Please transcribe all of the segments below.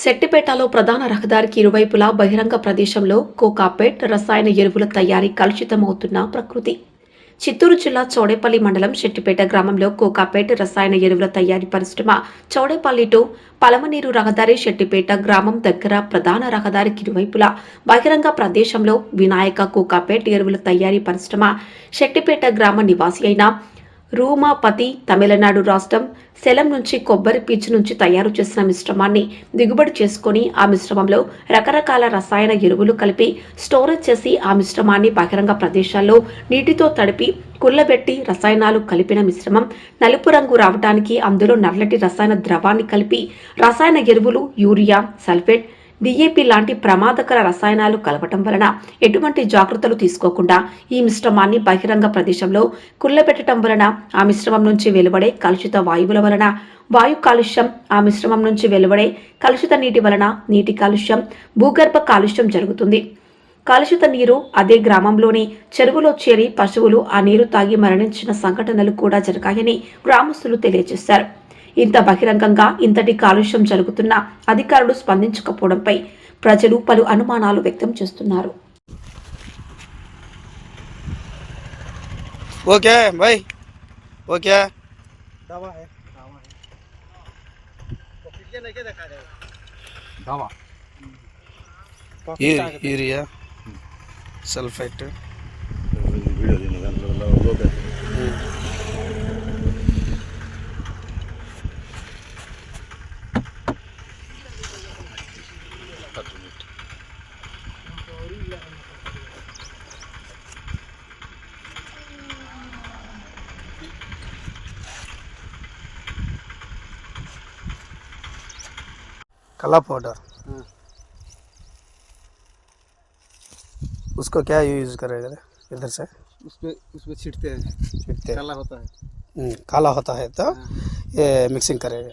శెట్టిపేటలో ప్రధాన రహదారికి ఇరువైపులా బహిరంగ ప్రదేశంలో కోకాపేట్ రసాయన ఎరువుల తయారీ కలుషితమవుతున్న ప్రకృతి. చిత్తూరు జిల్లా చౌడేపల్లి మండలం శెట్టిపేట గ్రామంలో కోకాపేట్ రసాయన ఎరువుల తయారీ పరిశ్రమ చౌడేపల్లి టు పలమనీరు రహదారి శెట్టిపేట గ్రామం దగ్గర ప్రధాన రహదారికి ఇరువైపులా బహిరంగ ప్రదేశంలో వినాయక కోకాపేట్ ఎరువుల తయారీ పరిశ్రమ శెట్టిపేట గ్రామ నివాసి అయిన రూమాపతి తమిళనాడు రాష్ట్రం సెలం నుంచి కొబ్బరి పీచు నుంచి తయారు చేసిన మిశ్రమాన్ని దిగుబడి చేసుకొని ఆ మిశ్రమంలో రకరకాల రసాయన ఎరువులు కలిపి స్టోరేజ్ చేసి ఆ మిశ్రమాన్ని బహిరంగ ప్రదేశాల్లో నీటితో తడిపి కుళ్ళబెట్టి రసాయనాలు కలిపిన మిశ్రమం నలుపు రంగు రావడానికి అందులో నల్లటి రసాయన ద్రవాన్ని కలిపి రసాయన ఎరువులు యూరియా సల్ఫేట్ డిఏపి లాంటి ప్రమాదకర రసాయనాలు కలపటం వలన ఎటువంటి జాగ్రత్తలు తీసుకోకుండా ఈ మిశ్రమాన్ని బహిరంగ ప్రదేశంలో కుళ్ళబెట్టడం వలన ఆ మిశ్రమం నుంచి వెలువడే కలుషిత వాయువుల వలన వాయు కాలుష్యం ఆ మిశ్రమం నుంచి వెలువడే కలుషిత నీటి వలన నీటి కాలుష్యం భూగర్భ కాలుష్యం జరుగుతుంది. కలుషిత నీరు అదే గ్రామంలోని చెరువులో చేరి పశువులు ఆ నీరు తాగి మరణించిన సంఘటనలు కూడా జరిగాయని గ్రామస్తులు తెలియజేశారు. ఇంత బహిరంగంగా ఇంతటి కాలుష్యం జరుగుతున్నా అధికారులు స్పందించకపోవడంపై ప్రజలు పలు అనుమానాలు వ్యక్తం చేస్తున్నారు. Okay bye. Okay. Sulphite sulphate कला पाउडर उसको क्या यूज़ करेगा इधर से? उसपे उसपे छिड़ते हैं। छिड़ते हैं। काला होता है। हम्म, काला होता है तो ये मिक्सिंग करेगा।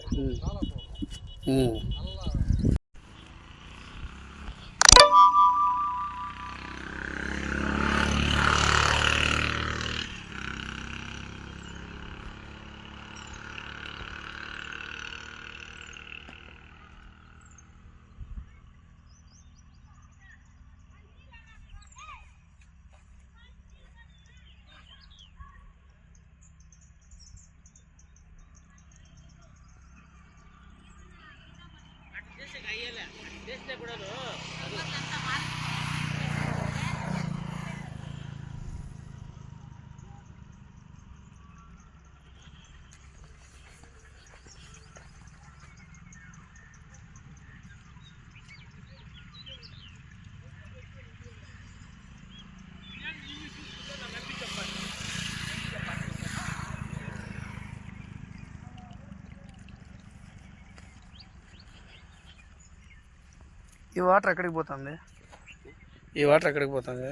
ఈ వాటర్ ఎక్కడికి పోతుంది? ఈ వాటర్ ఎక్కడికి పోతుంది.